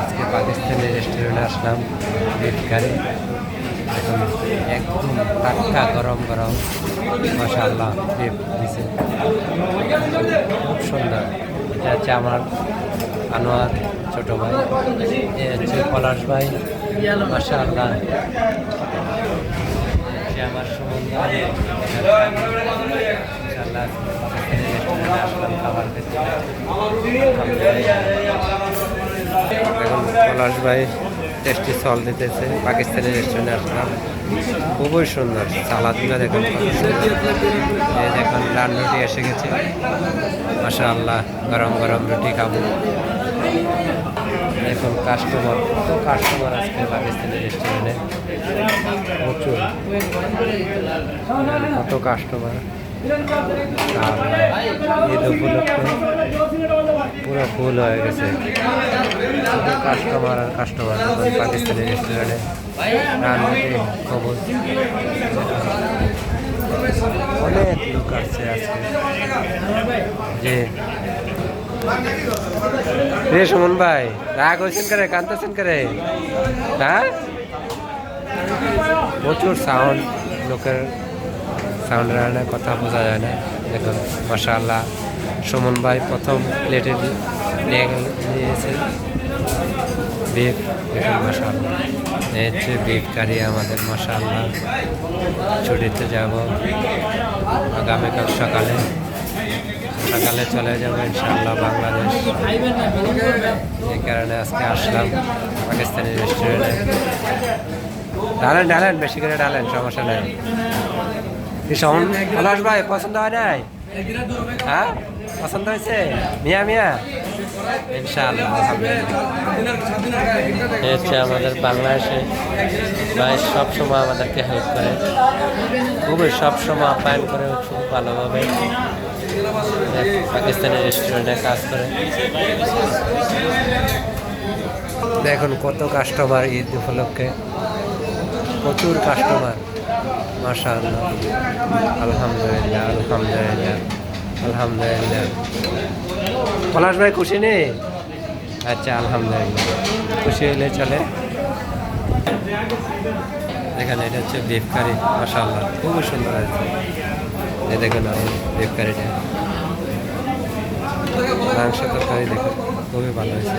আজকে পাকিস্তানি রেস্টুরেন্টে আসলাম বিফ কারি এখন একদম টাটকা গরম গরম। মশাল্লাহ দিছে। খুব সুন্দর। এটা হচ্ছে আমার আনোয়ার ছোট ভাই। এ হচ্ছে পলাশ ভাই। মাশাআল্লাহ সে আমার সুমন ভাই ইনশাআল্লাহ পাকিস্তানি রেস্টুরেন্টে আসলাম খাবার খেতে এখন পলাশ ভাই টেস্টি সল দিতেছে পাকিস্তানি রেস্টুরেন্টে আসলাম। খুবই সুন্দর, সালাদগুলো দেখুন দেখুন লাল রুটি এসে গেছে। মাসা আল্লাহ গরম গরম রুটি খাব। দেখুন কাস্টমার কত কাস্টমার আজকে পাকিস্তানি রেস্টুরেন্টে প্রচুর। কত কাস্টমার ঈদ পুরো ফুল হয়ে গেছে। কাস্টমার আর কাস্টমার পাকিস্তানি রেস্টুরেন্টে অনেক লোক আসছে আজকে। যে রে সুমন ভাই, রাগ হয়েছেন করে? কান্দতেছেন করে? হ্যাঁ? প্রচুর সাউন্ড লোকের সাউন্ডের কারণে কথা বোঝা যায় না। দেখুন, মাশাআল্লাহ, সুমন ভাই প্রথম প্লেটে নিয়েছে বিফ দেখুন, মাশাআল্লাহ। এই বিফ কারি আমাদের, মাশাআল্লাহ। ছুটিতে যাব। আগামীকাল সকালে। সকালে চলে যাব, ইনশাআল্লাহ, বাংলাদেশ। এই কারণে আজকে আসলাম পাকিস্তানি রেস্টুরেন্টে ডালেন ডালেন, বেশি করে ডালেন, সমস্যা নেই। পলাশ ভাই পছন্দ হয় নাই? হ্যাঁ? পছন্দ হয়েছে? মিয়া মিয়া? ইনশাআল্লাহ। হচ্ছে আমাদের বাংলাদেশে। ভাই সবসময় আমাদেরকে হেল্প করে। খুবই সবসময় আপ্যায়ন করে খুব ভালোভাবে। পাকিস্তানের রেস্টুরেন্টে কাজ করে। দেখুন কত কাস্টমার ঈদ উপলক্ষে। প্রচুর কাস্টমার মাশা আল্লাহ আলহামদুলিল্লাহ আলহামদুলিল্লাহ আলহামদুলিল্লাহ। পলাশ ভাই খুশি নেই? আচ্ছা আলহামদুলিল্লাহ। খুশি হলে চলে। দেখেন এটা হচ্ছে বিফ কারি খুবই সুন্দর আছে। এই দেখুন আমার বিফ কারিটা মাংস তরকারি দেখুন, খুবই ভালো হয়েছে।